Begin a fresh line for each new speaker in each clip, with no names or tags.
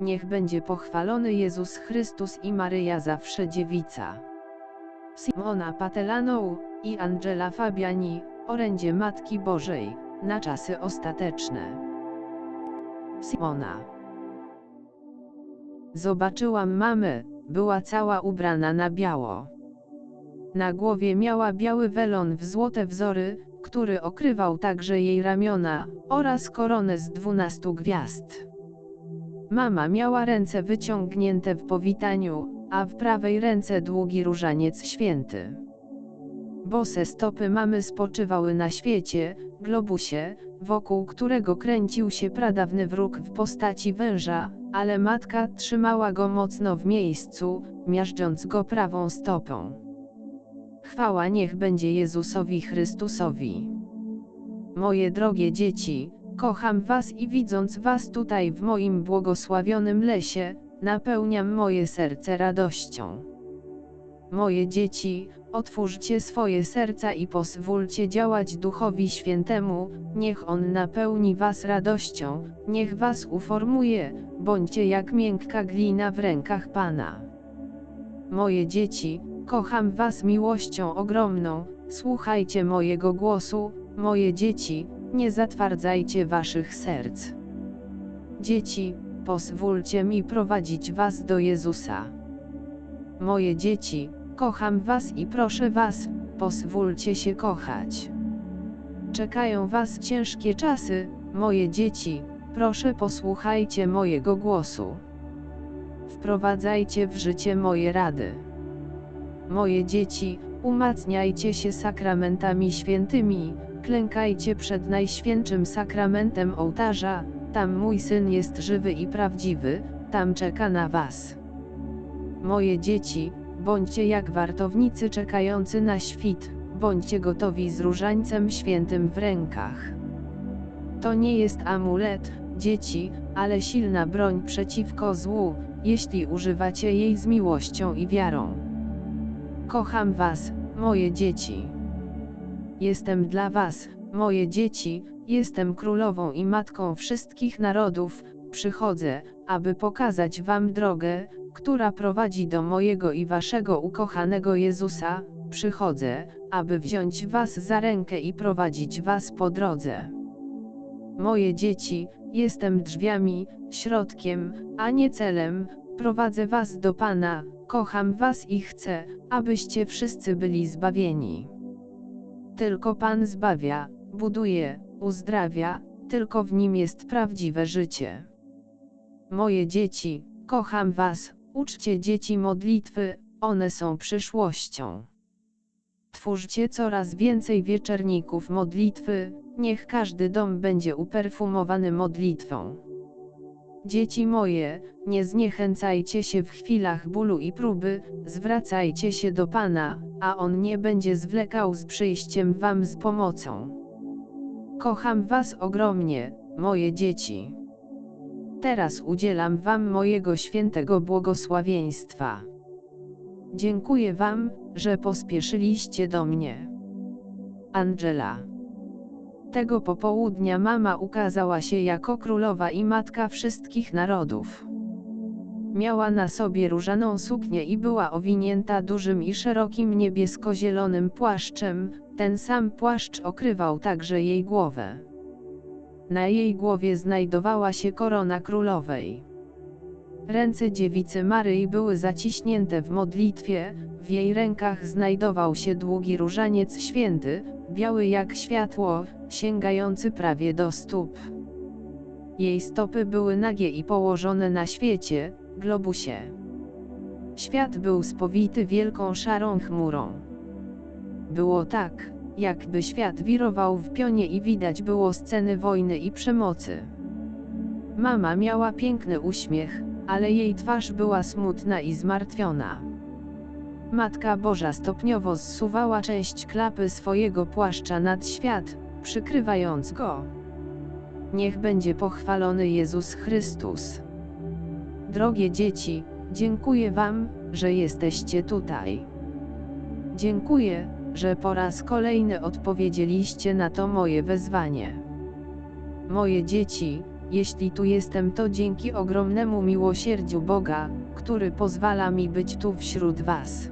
niech będzie pochwalony Jezus Chrystus i Maryja zawsze dziewica. Simona Patelanou i Angela Fabiani, orędzie Matki Bożej, na czasy ostateczne. Simona Zobaczyłam mamę, była cała ubrana na biało. Na głowie miała biały welon w złote wzory, który okrywał także jej ramiona, oraz koronę z dwunastu gwiazd. Mama miała ręce wyciągnięte w powitaniu, a w prawej ręce długi różaniec święty. Bose stopy mamy spoczywały na świecie, globusie, wokół którego kręcił się pradawny wróg w postaci węża, ale matka trzymała go mocno w miejscu, miażdżąc go prawą stopą. Chwała niech będzie Jezusowi Chrystusowi. Moje drogie dzieci, kocham was i widząc was tutaj w moim błogosławionym lesie, napełniam moje serce radością. Moje dzieci, otwórzcie swoje serca i pozwólcie działać Duchowi Świętemu, niech On napełni was radością, niech was uformuje, bądźcie jak miękka glina w rękach Pana. Moje dzieci, kocham was miłością ogromną, słuchajcie mojego głosu, moje dzieci, nie zatwardzajcie waszych serc. Dzieci, pozwólcie mi prowadzić was do Jezusa. Moje dzieci, kocham was i proszę was, pozwólcie się kochać. Czekają was ciężkie czasy, moje dzieci, proszę posłuchajcie mojego głosu. Wprowadzajcie w życie moje rady. Moje dzieci, umacniajcie się sakramentami świętymi, klękajcie przed najświętszym sakramentem ołtarza, tam mój syn jest żywy i prawdziwy, tam czeka na was. Moje dzieci, bądźcie jak wartownicy czekający na świt, bądźcie gotowi z różańcem świętym w rękach. To nie jest amulet, dzieci, ale silna broń przeciwko złu, jeśli używacie jej z miłością i wiarą. Kocham was, moje dzieci. Jestem dla was, moje dzieci, jestem królową i matką wszystkich narodów, przychodzę, aby pokazać wam drogę, która prowadzi do mojego i waszego ukochanego Jezusa, przychodzę, aby wziąć was za rękę i prowadzić was po drodze. Moje dzieci, jestem drzwiami, środkiem, a nie celem, prowadzę was do Pana, kocham was i chcę, abyście wszyscy byli zbawieni. Tylko Pan zbawia, buduje, uzdrawia, tylko w Nim jest prawdziwe życie. Moje dzieci, kocham was, uczcie dzieci modlitwy, one są przyszłością. Twórzcie coraz więcej wieczerników modlitwy, niech każdy dom będzie uperfumowany modlitwą. Dzieci moje, nie zniechęcajcie się w chwilach bólu i próby, zwracajcie się do Pana, a On nie będzie zwlekał z przyjściem Wam z pomocą. Kocham Was ogromnie, moje dzieci. Teraz udzielam Wam mojego świętego błogosławieństwa. Dziękuję Wam, że pospieszyliście do mnie. Angela. Tego popołudnia mama ukazała się jako królowa i matka wszystkich narodów. Miała na sobie różaną suknię i była owinięta dużym i szerokim niebiesko-zielonym płaszczem, ten sam płaszcz okrywał także jej głowę. Na jej głowie znajdowała się korona królowej. Ręce dziewicy Maryi były zaciśnięte w modlitwie, w jej rękach znajdował się długi różaniec święty, biały jak światło, sięgający prawie do stóp. Jej stopy były nagie i położone na świecie, globusie. Świat był spowity wielką szarą chmurą. Było tak, jakby świat wirował w pionie i widać było sceny wojny i przemocy. Mama miała piękny uśmiech, ale jej twarz była smutna i zmartwiona. Matka Boża stopniowo zsuwała część klapy swojego płaszcza nad świat, przykrywając go. Niech będzie pochwalony Jezus Chrystus. Drogie dzieci, dziękuję Wam, że jesteście tutaj. Dziękuję, że po raz kolejny odpowiedzieliście na to moje wezwanie. Moje dzieci, jeśli tu jestem to dzięki ogromnemu miłosierdziu Boga, który pozwala mi być tu wśród Was.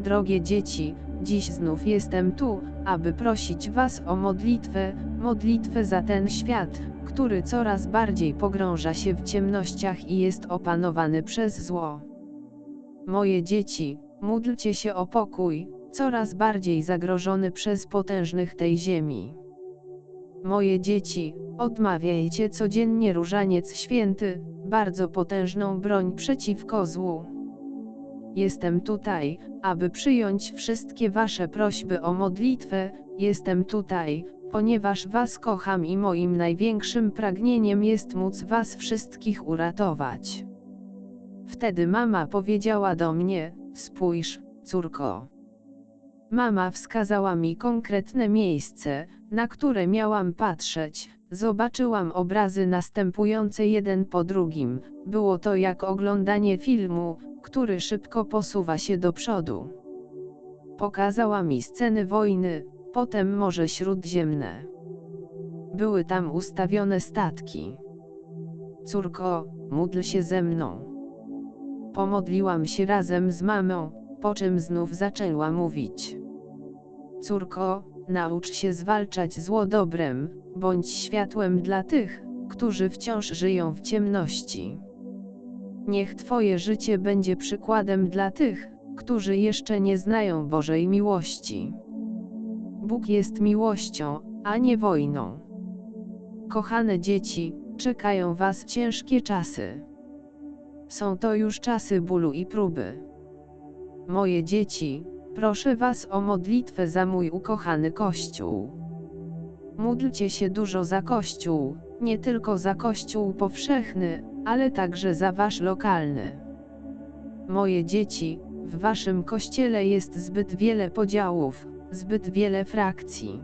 Drogie dzieci, dziś znów jestem tu, aby prosić Was o modlitwę, modlitwę za ten świat, który coraz bardziej pogrąża się w ciemnościach i jest opanowany przez zło. Moje dzieci, módlcie się o pokój, coraz bardziej zagrożony przez potężnych tej ziemi. Moje dzieci, odmawiajcie codziennie różaniec święty, bardzo potężną broń przeciwko złu. Jestem tutaj, aby przyjąć wszystkie wasze prośby o modlitwę, jestem tutaj, ponieważ was kocham i moim największym pragnieniem jest móc was wszystkich uratować. Wtedy mama powiedziała do mnie: Spójrz, córko. Mama wskazała mi konkretne miejsce, na które miałam patrzeć. Zobaczyłam obrazy następujące jeden po drugim. Było to jak oglądanie filmu, który szybko posuwa się do przodu. Pokazała mi sceny wojny, potem Morze Śródziemne. Były tam ustawione statki. Córko, módl się ze mną. Pomodliłam się razem z mamą, po czym znów zaczęła mówić. Córko, naucz się zwalczać zło dobrem, bądź światłem dla tych, którzy wciąż żyją w ciemności. Niech Twoje życie będzie przykładem dla tych, którzy jeszcze nie znają Bożej miłości. Bóg jest miłością, a nie wojną. Kochane dzieci, czekają Was ciężkie czasy. Są to już czasy bólu i próby. Moje dzieci, proszę Was o modlitwę za mój ukochany Kościół. Módlcie się dużo za Kościół, nie tylko za Kościół powszechny, ale także za Wasz lokalny. Moje dzieci, w Waszym Kościele jest zbyt wiele podziałów, zbyt wiele frakcji.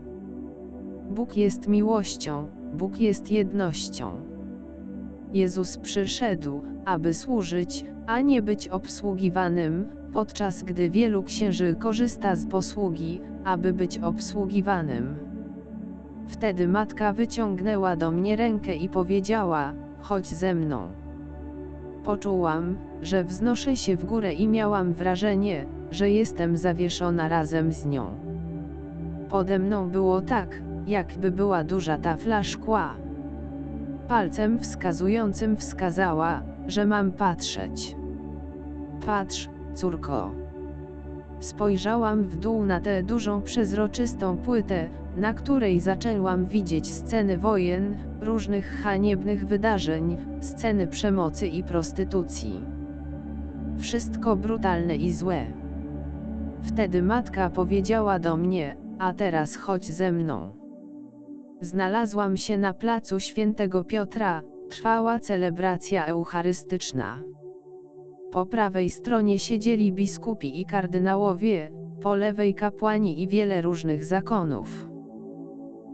Bóg jest miłością, Bóg jest jednością. Jezus przyszedł, aby służyć, a nie być obsługiwanym, podczas gdy wielu księży korzysta z posługi, aby być obsługiwanym. Wtedy matka wyciągnęła do mnie rękę i powiedziała: Chodź ze mną. Poczułam, że wznoszę się w górę i miałam wrażenie, że jestem zawieszona razem z nią. Pode mną było tak, jakby była duża tafla szkła. Palcem wskazującym wskazała, że mam patrzeć. Patrz, córko. Spojrzałam w dół na tę dużą przezroczystą płytę, na której zaczęłam widzieć sceny wojen, różnych haniebnych wydarzeń, sceny przemocy i prostytucji. Wszystko brutalne i złe. Wtedy matka powiedziała do mnie: A teraz chodź ze mną. Znalazłam się na placu Świętego Piotra, trwała celebracja eucharystyczna. Po prawej stronie siedzieli biskupi i kardynałowie, po lewej kapłani i wiele różnych zakonów.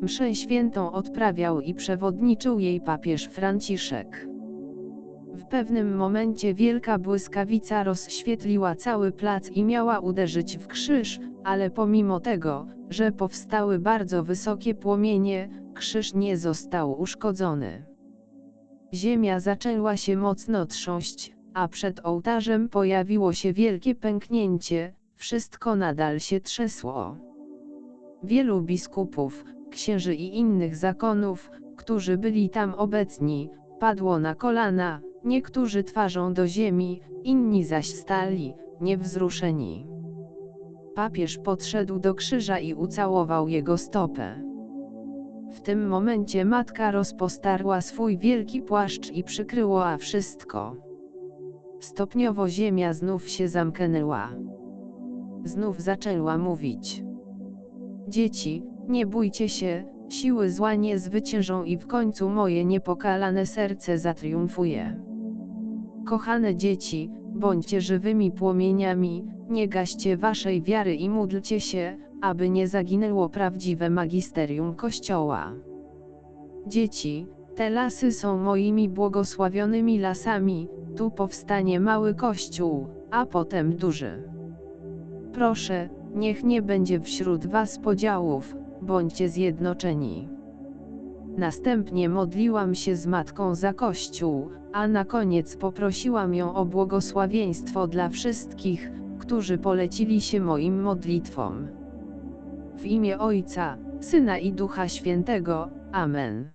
Mszę świętą odprawiał i przewodniczył jej papież Franciszek. W pewnym momencie wielka błyskawica rozświetliła cały plac i miała uderzyć w krzyż, ale pomimo tego, że powstały bardzo wysokie płomienie, krzyż nie został uszkodzony. Ziemia zaczęła się mocno trząść, a przed ołtarzem pojawiło się wielkie pęknięcie, wszystko nadal się trzesło. Wielu biskupów, księży i innych zakonów, którzy byli tam obecni, padło na kolana, niektórzy twarzą do ziemi, inni zaś stali, niewzruszeni. Papież podszedł do krzyża i ucałował jego stopę. W tym momencie matka rozpostarła swój wielki płaszcz i przykryła wszystko. Stopniowo ziemia znów się zamknęła. Znów zaczęła mówić. Dzieci, nie bójcie się, siły zła nie zwyciężą i w końcu moje niepokalane serce zatriumfuje. Kochane dzieci, bądźcie żywymi płomieniami, nie gaście waszej wiary i módlcie się, aby nie zaginęło prawdziwe magisterium Kościoła. Dzieci, te lasy są moimi błogosławionymi lasami, tu powstanie mały kościół, a potem duży. Proszę, niech nie będzie wśród was podziałów, bądźcie zjednoczeni. Następnie modliłam się z matką za kościół, a na koniec poprosiłam ją o błogosławieństwo dla wszystkich, którzy polecili się moim modlitwom. W imię Ojca, Syna i Ducha Świętego. Amen.